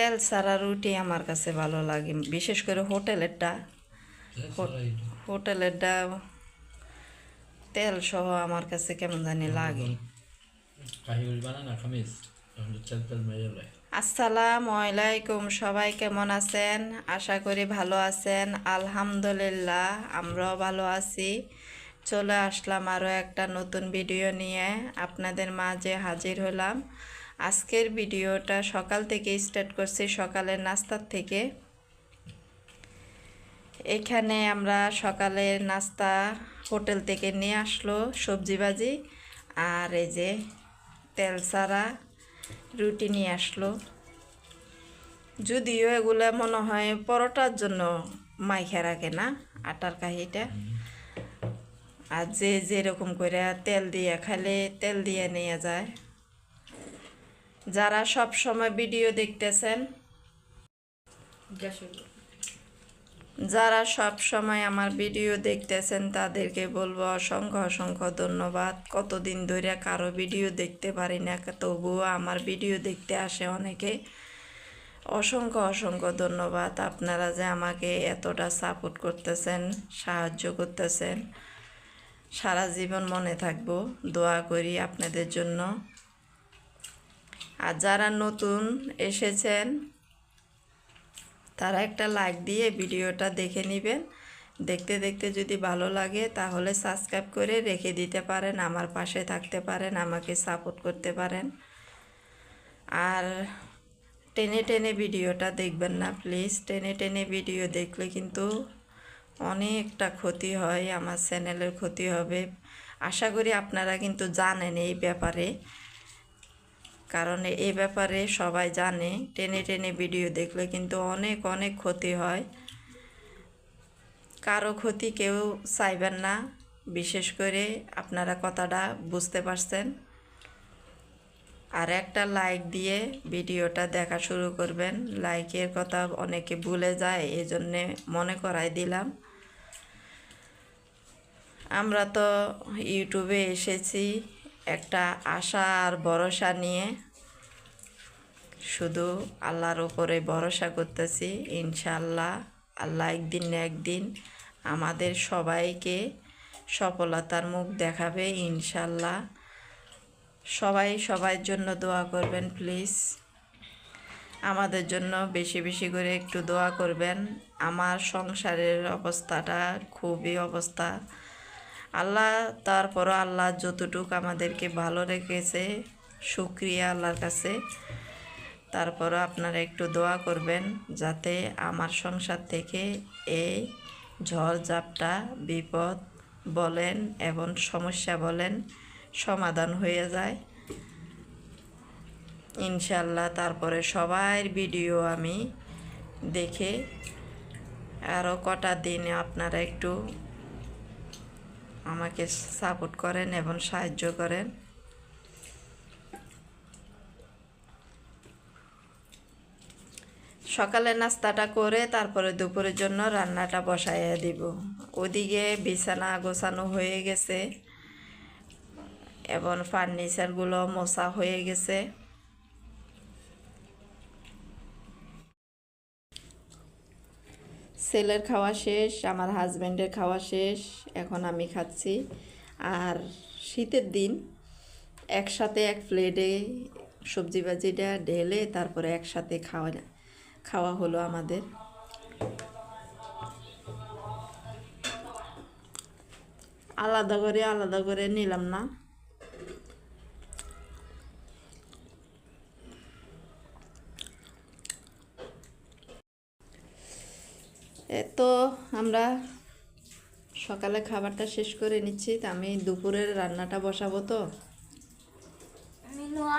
তেল ছাড়া রুটি আমার কাছে ভালো লাগে। বিশেষ করে হোটেলেরটা। হোটেলেরটা তেল সহ আমার কাছে কেমন জানি লাগে। আসসালামু আলাইকুম, সবাই কেমন আছেন? আশা করি ভালো আছেন। আলহামদুলিল্লাহ, আমরাও ভালো আছি। চলে আসলাম আরও একটা নতুন ভিডিও নিয়ে। আপনাদের মাঝে হাজির হলাম। আজকের ভিডিওটা সকাল থেকে স্টার্ট করছি, সকালের নাস্তার থেকে। এখানে আমরা সকালের নাস্তা হোটেল থেকে নিয়ে আসলো সবজি ভাজি আর এই যে তেল ছাড়া রুটি নিয়ে আসলো। যদিও এগুলো মনে হয় পরোটার জন্য মাইখা রাখে না, আটার কাহিটা। আর যে যেরকম করে তেল দিয়ে, খালে তেল দিয়ে নিয়ে যায়। যারা সব সময় ভিডিও দেখতেছেন, যারা সব সময় আমার ভিডিও দেখতেছেন, তাদেরকে বলব অসংখ্য অসংখ্য ধন্যবাদ। কতদিন ধরে কারও ভিডিও দেখতে পারি না, তবুও আমার ভিডিও দেখতে আসে অনেকে। অসংখ্য অসংখ্য ধন্যবাদ আপনারা যে আমাকে এতটা সাপোর্ট করতেছেন, সাহায্য করতেছেন। সারা জীবন মনে থাকব, দোয়া করি আপনাদের জন্য। আর যারা নতুন এসেছেন, তারা একটা লাইক দিয়ে ভিডিওটা দেখে নেবেন। দেখতে দেখতে যদি ভালো লাগে, তাহলে সাবস্ক্রাইব করে রেখে দিতে পারেন, আমার পাশে থাকতে পারেন, আমাকে সাপোর্ট করতে পারেন। আর টেনে টেনে ভিডিওটা দেখবেন না প্লিজ টেনে টেনে ভিডিও দেখলে কিন্তু অনেকটা ক্ষতি হয়, আমার চ্যানেলের ক্ষতি হবে। আশা করি আপনারা কিন্তু জানেন এই ব্যাপারে। কারণ এই ব্যাপারে সবাই জানে। টেনে টেনে ভিডিও দেখলে কিন্তু অনেক অনেক ক্ষতি হয়। কারও ক্ষতি কেউ চাইবেন না। বিশেষ করে আপনারা কথাটা বুঝতে পারছেন। আর একটা লাইক দিয়ে ভিডিওটা দেখা শুরু করবেন। লাইকের কথা অনেকে ভুলে যায় এই জন্যে মনে করাই দিলাম। আমরা তো ইউটিউবে এসেছি। একটা আশা আর ভরসা নিয়ে শুধু আল্লাহর উপরে ভরসা করতেছি ইনশাল্লাহ আল্লাহ একদিন না একদিন আমাদের সবাইকে সফলতার মুখ দেখাবে ইনশাল্লাহ সবাই সবার জন্য দোয়া করবেন, প্লিজ। আমাদের জন্য বেশি বেশি করে একটু দোয়া করবেন। আমার সংসারের অবস্থাটা খুবই অবস্থা আল্লাহ তারপরও আল্লাহ যতটুক আমাদেরকে ভালো রেখেছে, শুক্রিয়া আল্লাহর কাছে। তারপরও আপনারা একটু দোয়া করবেন যাতে আমার সংসার থেকে এই ঝড় ঝাপটা বিপদ বলেন এবং সমস্যা বলেন সমাধান হয়ে যায়। ইনশাল্লাহ তারপরে সবার ভিডিও আমি দেখে আরও কটা দিনে আপনারা একটু আমাকে সাপোর্ট করেন এবং সাহায্য করেন। সকালে নাস্তাটা করে তারপরে দুপুরের জন্য রান্নাটা বসাইয়া দিব। ওদিকে বিছানা গোছানো হয়ে গেছে এবং ফার্নিচারগুলো মোছা হয়ে গেছে। ছেলের খাওয়া শেষ, আমার হাজব্যান্ডের খাওয়া শেষ, এখন আমি খাচ্ছি। আর শীতের দিন একসাথে এক প্লেটে সবজি বাজিটা ঢেলে তারপরে একসাথে খাওয়া খাওয়া হলো আমাদের। আলাদা করে আলাদা করে নিলাম না এ তো আমরা সকালে খাবারটা শেষ করে নিচ্ছি তা আমি দুপুরের রান্নাটা বসাবো তো?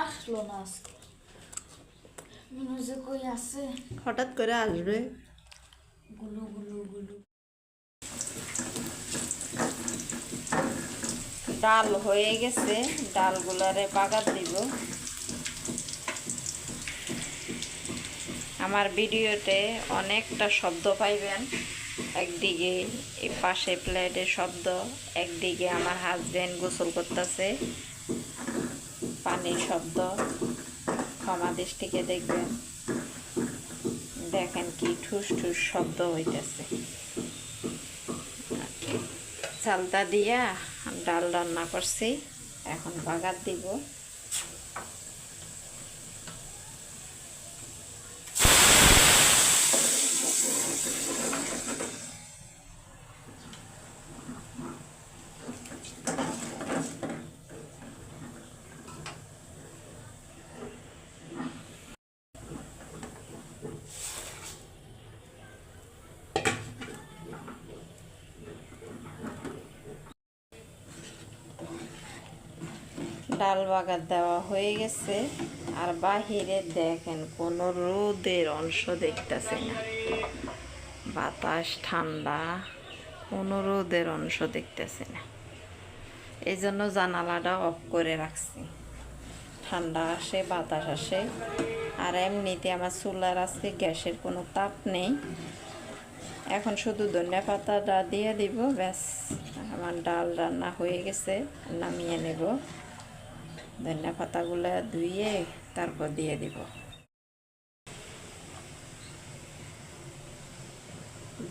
আসলো না আজকে। কই আছে? হঠাৎ করে আসবে। গুলু গুলু গুলু। ডাল হয়ে গেছে ডালগুলারে বাগার দিব। আমার ভিডিওতে অনেকটা শব্দ পাইবেন। একদিকে এই পাশে প্লেটে শব্দ, একদিকে আমার হাজবেন্ড গোসল করতেছে। পানির শব্দ, ক্ষমা দৃষ্টিকে দেখবেন। দেখেন কি ঠুস ঠুস শব্দ হইতেছে। চালটা দিয়া ডাল রান্না করছি। এখন বাগার দিব। ডাল বাগার দেওয়া হয়ে গেছে। আর বাহিরে দেখেন, কোনো রোদের অংশ দেখতেছে না। বাতাস ঠান্ডা, কোনো রোদের অংশ দেখতেছে না। এই জন্য জানালাটা অফ করে রাখছি। ঠান্ডা আসে, বাতাস আসে। আর এমনিতে আমার চুলার আজকে গ্যাসের কোনো তাপ নেই। এখন শুধু ধনিয়া পাতাটা দিয়ে দিব, ব্যাস। আমার ডাল রান্না হয়ে গেছে, নামিয়ে নেব। ধনিয়া পাতাগুলো ধুয়ে তারপর দিয়ে দিব।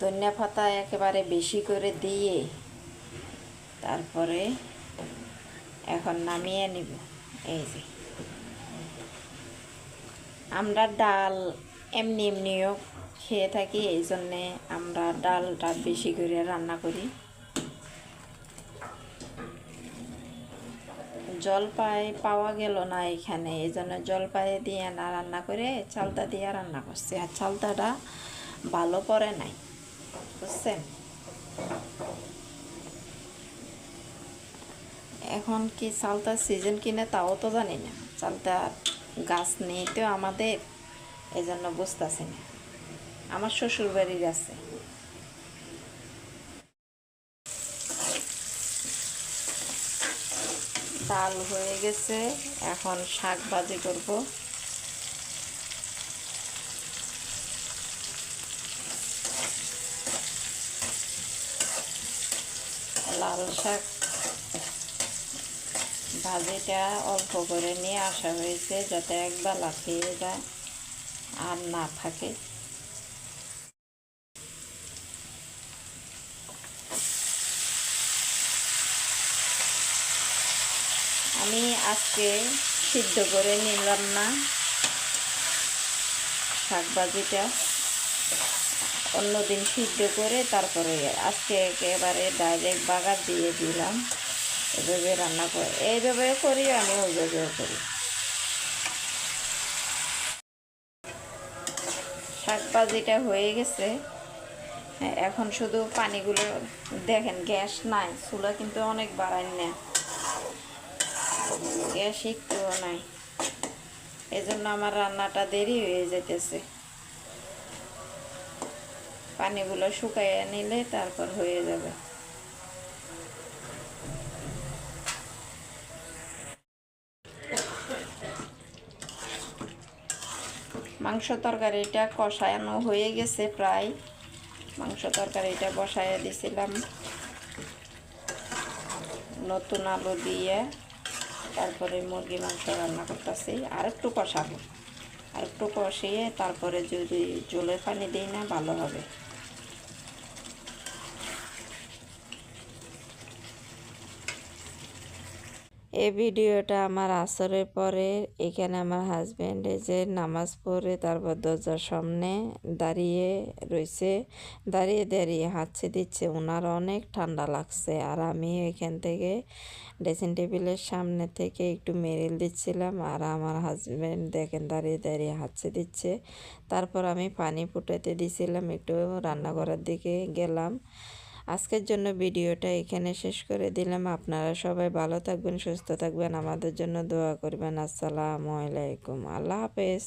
ধনিয়া পাতা একেবারে বেশি করে দিয়ে তারপরে এখন নামিয়ে নিব। এই যে। আমরা ডাল এমনি এমনিও খেয়ে থাকি, এই জন্যে আমরা ডালটা বেশি করে রান্না করি। জলপাই পাওয়া গেল না এখানে। এই জন্য জলপাই দিয়ে না রান্না করে চালতা দিয়ে রান্না করছি। আর চালতাটা ভালো পড়ে নাই, বুঝছেন? এখন কি চালতার সিজন কিনে তাও তো জানি না। চালতা গাছ নেই তো আমাদের এই জন্য বুঝতেছি না। আমার শ্বশুর বাড়ির আছে। ডাল হয়ে গেছে। এখন শাক ভাজি করব। লাল শাক ভাজিটা অল্প করে নিয়ে আসা হয়েছে যাতে একবার লাফিয়ে যায় আর না থাকে আমি আজকে সিদ্ধ করে নিলাম না। ভাজিটা অন্যদিন সিদ্ধ করে তারপরে আজকে একেবারে ডাইরেক্ট বাগার দিয়ে দিলাম। এভাবে রান্না করে এইভাবেও করি আমি ওইভাবেও করি। শাক ভাজিটা হয়ে গেছে। হ্যাঁ, এখন শুধু পানিগুলো দেখেন গ্যাস নাই চুলা কিন্তু অনেক বাড়ায় না। গ্যাস একটুও নাই। এজন্য আমার রান্নাটা দেরি হয়ে যেতেছে পানিগুলো শুকাইয়ে নিলে তারপর হয়ে যাবে। মাংস তরকারিটা কষানো হয়ে গেছে প্রায়। মাংস তরকারিটা বসায় দিছিলাম। নতুন আলু দিয়ে। তারপরে মুরগি, মাংস রান্না করতেছি। আর একটু কষাবো। আর একটু কষিয়ে তারপরে যদি জলের পানি দিই না, ভালো হবে। এই ভিডিওটা আমার আসরের পরে, এখানে আমার হাজব্যান্ড যে নামাজ পড়ে, তারপর দরজার সামনে দাঁড়িয়ে রয়েছে। দাঁড়িয়ে দাঁড়িয়ে হাঁচছে দিচ্ছে ওনার অনেক ঠান্ডা লাগছে। আর আমি এখান থেকে ড্রেসিং টেবিলের সামনে থেকে একটু মেরিল দিচ্ছিলাম, আর আমার হাজব্যান্ড দেখেন দাঁড়িয়ে দাঁড়িয়ে হাঁচছে দিচ্ছে। তারপর আমি পানি ফুটাতে দিছিলাম, একটু রান্নাঘরের দিকে গেলাম। আজকের জন্য ভিডিওটা এখানে শেষ করে দিলাম। আপনারা সবাই ভালো থাকবেন, সুস্থ থাকবেন। আমাদের জন্য দোয়া করবেন। আসসালামু আলাইকুম। আল্লাহ হাফেজ।